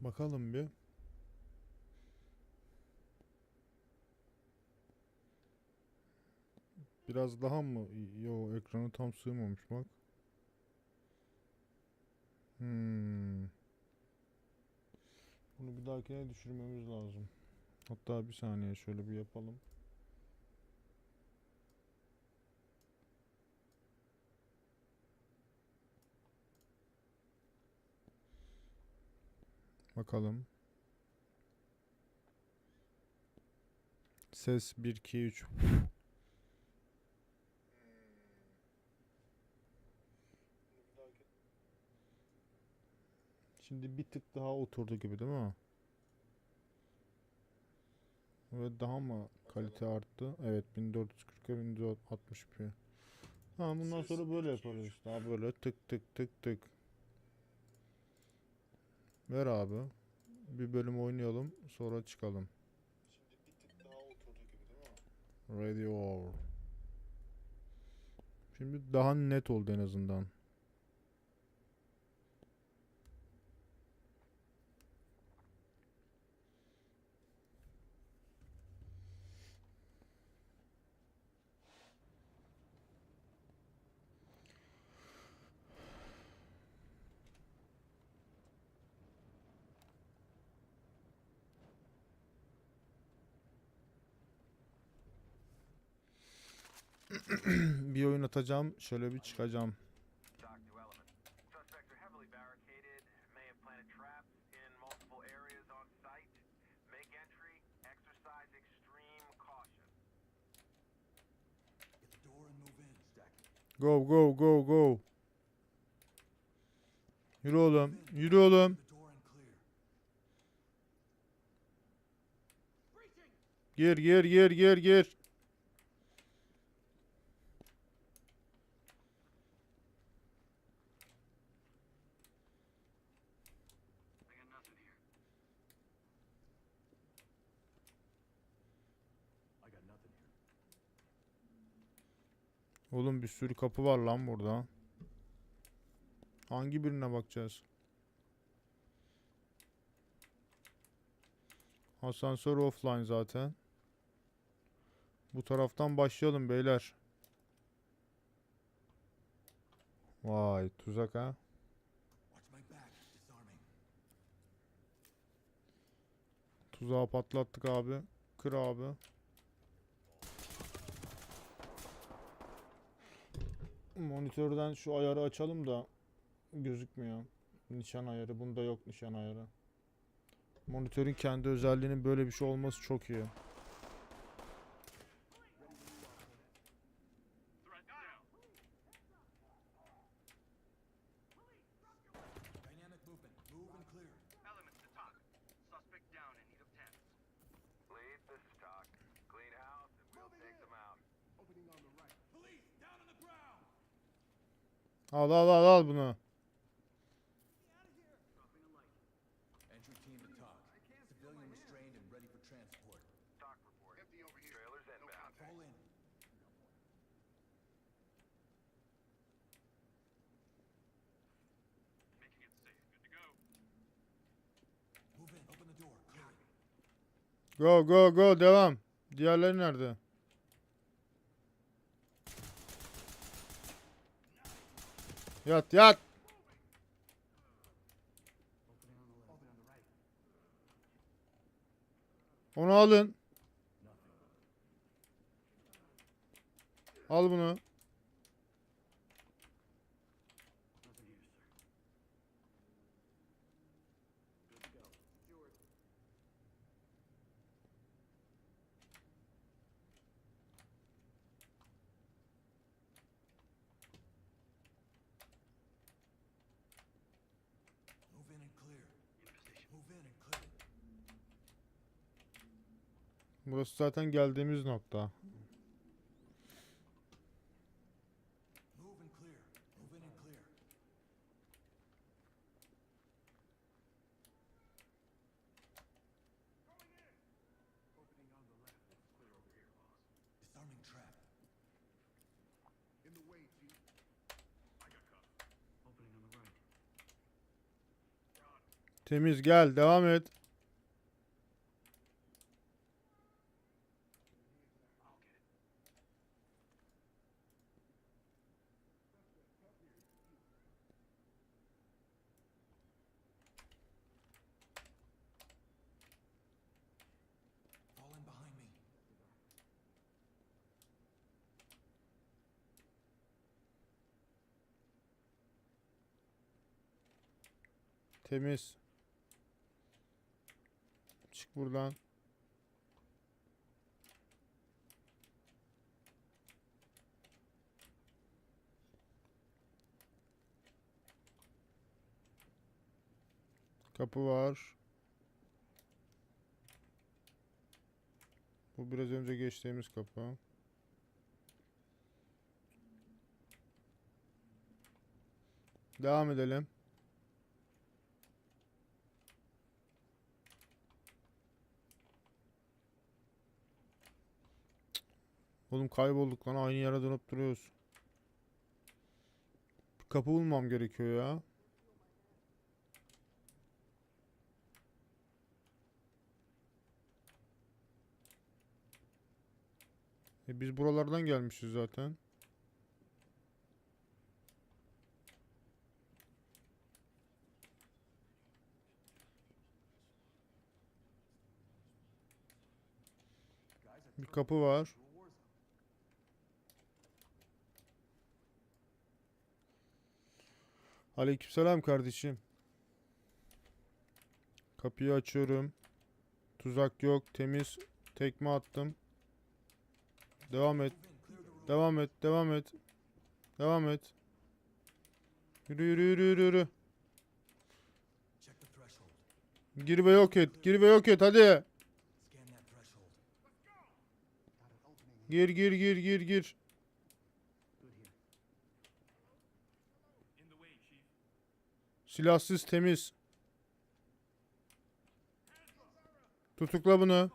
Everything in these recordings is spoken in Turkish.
Bakalım bir. Biraz daha mı? Yo ekranı tam sığmamış bak. Hmm. Bunu bir dahakine düşürmemiz lazım. Hatta bir saniye şöyle bir yapalım. Bakalım. Ses 1 2 3. Şimdi bir tık daha oturdu gibi değil mi? Ve daha mı kalite arttı? Evet 1440'a 1460p. Tamam bundan sonra böyle yaparız. Daha böyle tık tık tık tık. Ver abi. Bir bölüm oynayalım sonra çıkalım. Şimdi bir tık daha oturdu gibi değil mi? Radio. Şimdi daha net oldu en azından. Door and move in. Stack it. Go go go go. Yürü oğlum. Yürü oğlum. Gir gir gir gir gir. Oğlum bir sürü kapı var lan burada. Hangi birine bakacağız? Asansör offline zaten. Bu taraftan başlayalım beyler. Vay tuzak ha. Tuzağı patlattık abi. Kır abi. Monitörden şu ayarı açalım da gözükmüyor. Nişan ayarı. Bunda yok nişan ayarı. Monitörün kendi özelliğinin böyle bir şey olması çok iyi. Open the door. Clear it. Go go go devam. Diğerleri nerede? Yat yat. Onu alın. Al bunu. Burası zaten geldiğimiz nokta. Temiz gel devam et. Temiz. Buradan. Kapı var. Bu biraz önce geçtiğimiz kapı. Devam edelim. Oğlum kaybolduk lan aynı yere dönüp duruyoruz. Bir kapı bulmam gerekiyor ya. E biz buralardan gelmişiz zaten. Bir kapı var. Aleykümselam kardeşim. Kapıyı açıyorum. Tuzak yok. Temiz. Tekme attım. Devam et. Devam et. Devam et. Devam et. Yürü yürü yürü yürü yürü. Gir ve yok et. Gir ve yok et hadi. Gir gir gir gir gir. Silahsız temiz. Tutukla bunu.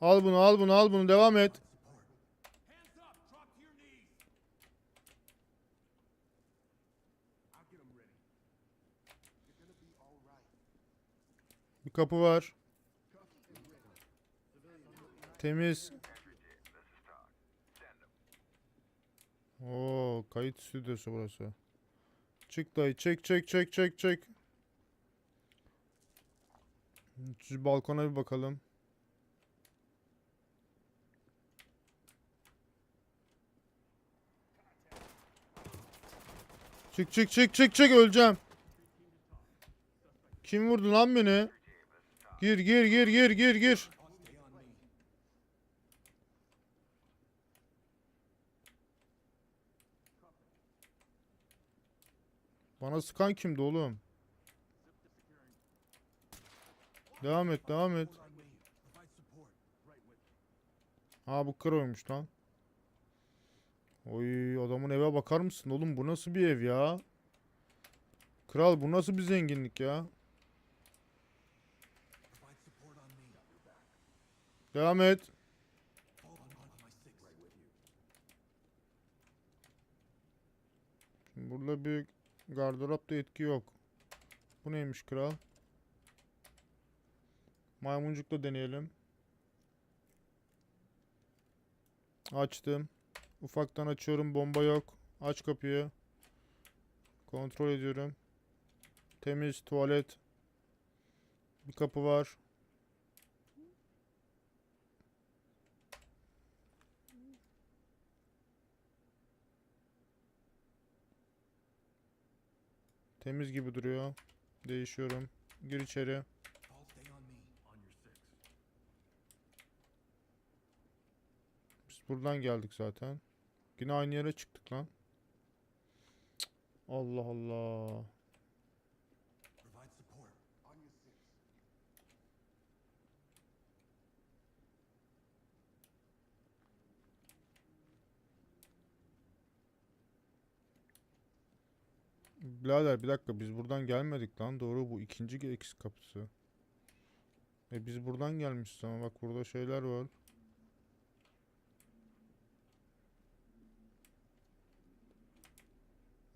Al bunu al bunu al bunu devam et. Bir kapı var. Temiz. Oo, kayıt stüdyosu burası. Çık dayı, çek çek çek çek çek. Şu balkona bir bakalım. Çık çık çık çık çık öleceğim. Kim vurdu lan beni? Gir gir gir gir gir gir. Bana sıkan kimdi oğlum? Devam et devam et. Ha bu kırılmış lan. Oy adamın eve bakar mısın oğlum bu nasıl bir ev ya? Kral bu nasıl bir zenginlik ya? Devam et. Şimdi burada bir gardıropta etki yok. Bu neymiş kral? Maymuncukla deneyelim. Açtım. Ufaktan açıyorum. Bomba yok. Aç kapıyı. Kontrol ediyorum. Temiz tuvalet. Bir kapı var. Temiz gibi duruyor. Değişiyorum. Gir içeri. Biz buradan geldik zaten. Yine aynı yere çıktık lan. Allah Allah. Birader bir dakika biz buradan gelmedik lan. Doğru bu ikinci X kapısı. E biz buradan gelmişiz ama bak burada şeyler var.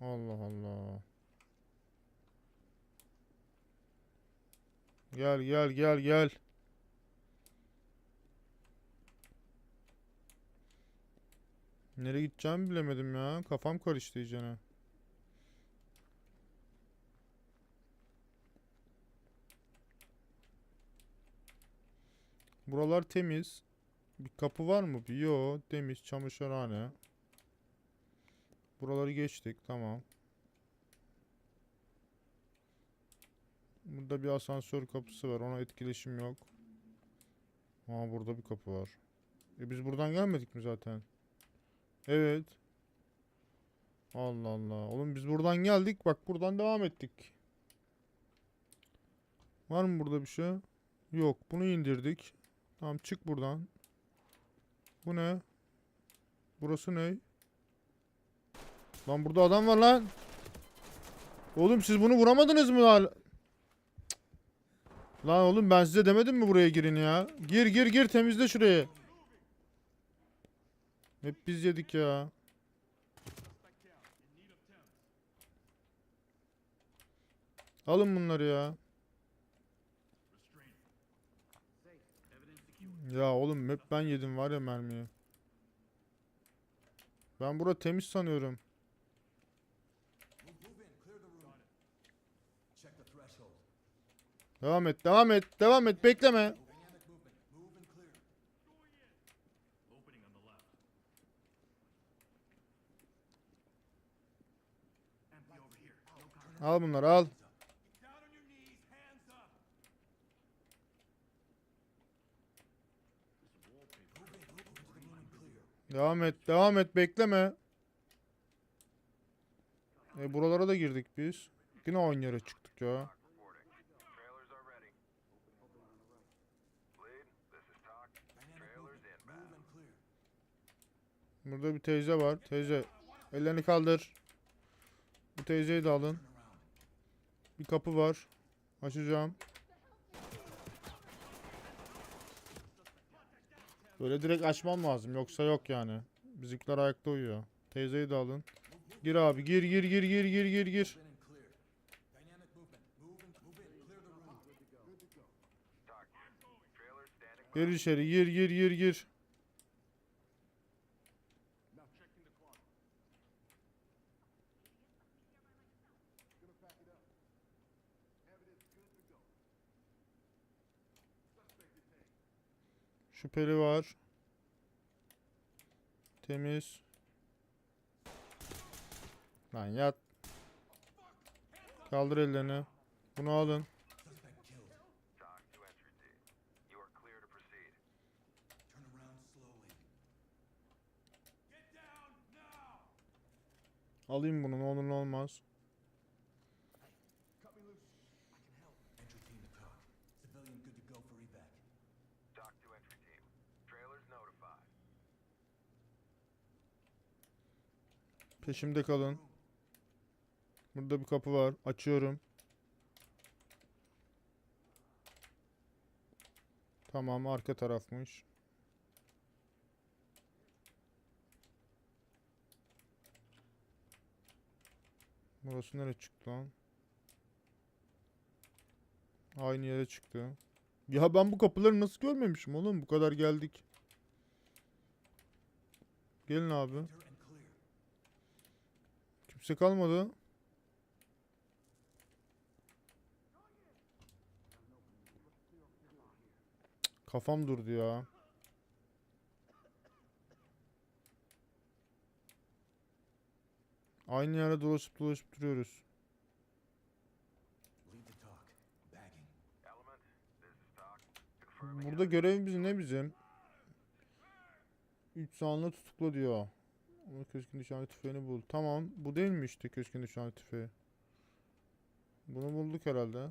Allah Allah. Gel gel gel gel. Nereye gideceğimi bilemedim ya. Kafam karıştı iyicene. Buralar temiz. Bir kapı var mı? Yo, temiz çamaşırhane. Buraları geçtik, tamam. Burada bir asansör kapısı var. Ona etkileşim yok. Aa burada bir kapı var. E biz buradan gelmedik mi zaten? Evet. Allah Allah. Oğlum biz buradan geldik. Bak buradan devam ettik. Var mı burada bir şey? Yok. Bunu indirdik. Tamam çık buradan. Bu ne? Burası ne? Lan burada adam var lan. Oğlum siz bunu vuramadınız mı? Cık. Lan oğlum ben size demedim mi buraya girin ya? Gir gir gir temizle şurayı. Hep biz yedik ya. Alın bunları ya. Ya oğlum hep ben yedim var ya mermiyi. Ben bura temiz sanıyorum. Devam et, devam et, devam et, bekleme. Al bunları al. Devam et, devam et, bekleme. E buralara da girdik biz. Yine aynı yere çıktık ya. Burada bir teyze var. Teyze, ellerini kaldır. Bu teyzeyi de alın. Bir kapı var. Açacağım. Böyle direkt açmam lazım. Yoksa yok yani. Bizimkiler ayakta uyuyor. Teyzeyi de alın. Gir abi. Gir gir gir gir gir gir gir. Gir içeri. Gir gir gir gir. Şüpheli var. Temiz. Lan yat. Kaldır ellerini. Bunu alın. Alayım bunu ne olur ne olmaz. Peşimde kalın. Burada bir kapı var. Açıyorum. Tamam arka tarafmış. Burası nereye çıktı lan? Aynı yere çıktı. Ya ben bu kapıları nasıl görmemişim oğlum? Bu kadar geldik. Gelin abi. Kimse kalmadı. Kafam durdu ya. Aynı yere dolaşıp dolaşıp duruyoruz. Burada görevimiz ne bizim? 3 sanlı tutukla diyor. Ama keskin nişancı tüfeğini bul. Tamam. Bu değil mi işte keskin nişancı tüfeği? Bunu bulduk herhalde.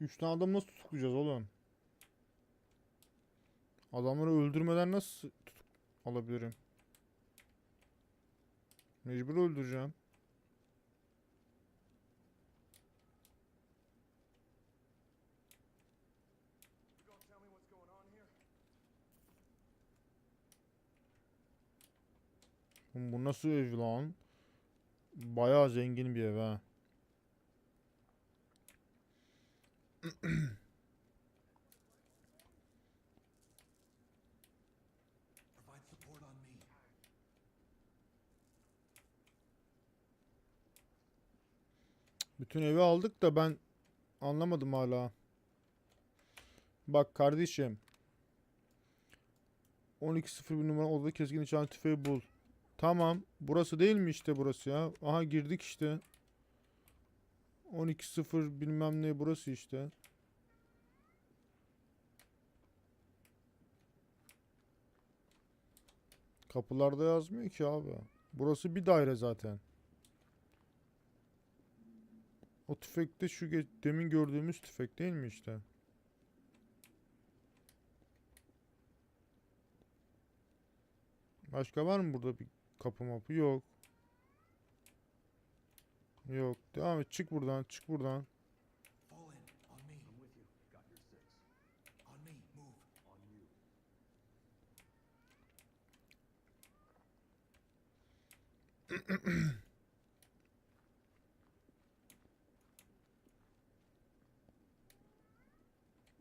3 tane adam nasıl tutuklayacağız oğlum? Adamları öldürmeden nasıl tutup alabilirim? Mecbur öldüreceğim. Bu nasıl ev lan? Bayağı zengin bir ev ha. Bütün evi aldık da ben anlamadım hala. Bak kardeşim. 12.01 numara odada keskin nişan tüfeği bul. Tamam. Burası değil mi işte burası ya? Aha girdik işte. 12.0 bilmem ne burası işte. Kapılarda yazmıyor ki abi. Burası bir daire zaten. O tüfekte şu demin gördüğümüz tüfek değil mi işte? Başka var mı burada bir kapı mapı? Yok. Yok. Devam et. Çık buradan. Çık buradan. On. On.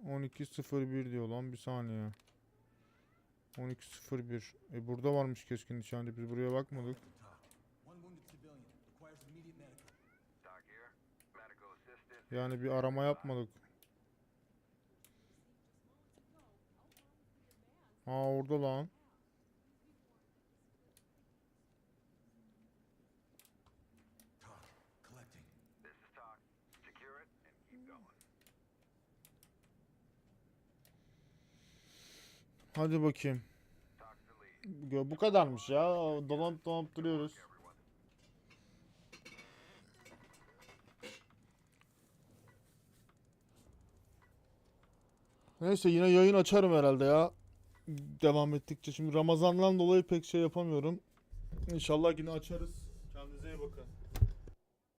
On. On iki sıfır bir diyor lan bir saniye. 12.01 E burada varmış keskin nişancı biz buraya bakmadık. Yani bir arama yapmadık. Aa orada lan. Hadi bakayım. Bu kadarmış ya. Dolanıp dolanıp duruyoruz. Neyse yine yayın açarım herhalde ya. Devam ettikçe. Şimdi Ramazan'dan dolayı pek şey yapamıyorum. İnşallah yine açarız. Kendinize iyi bakın.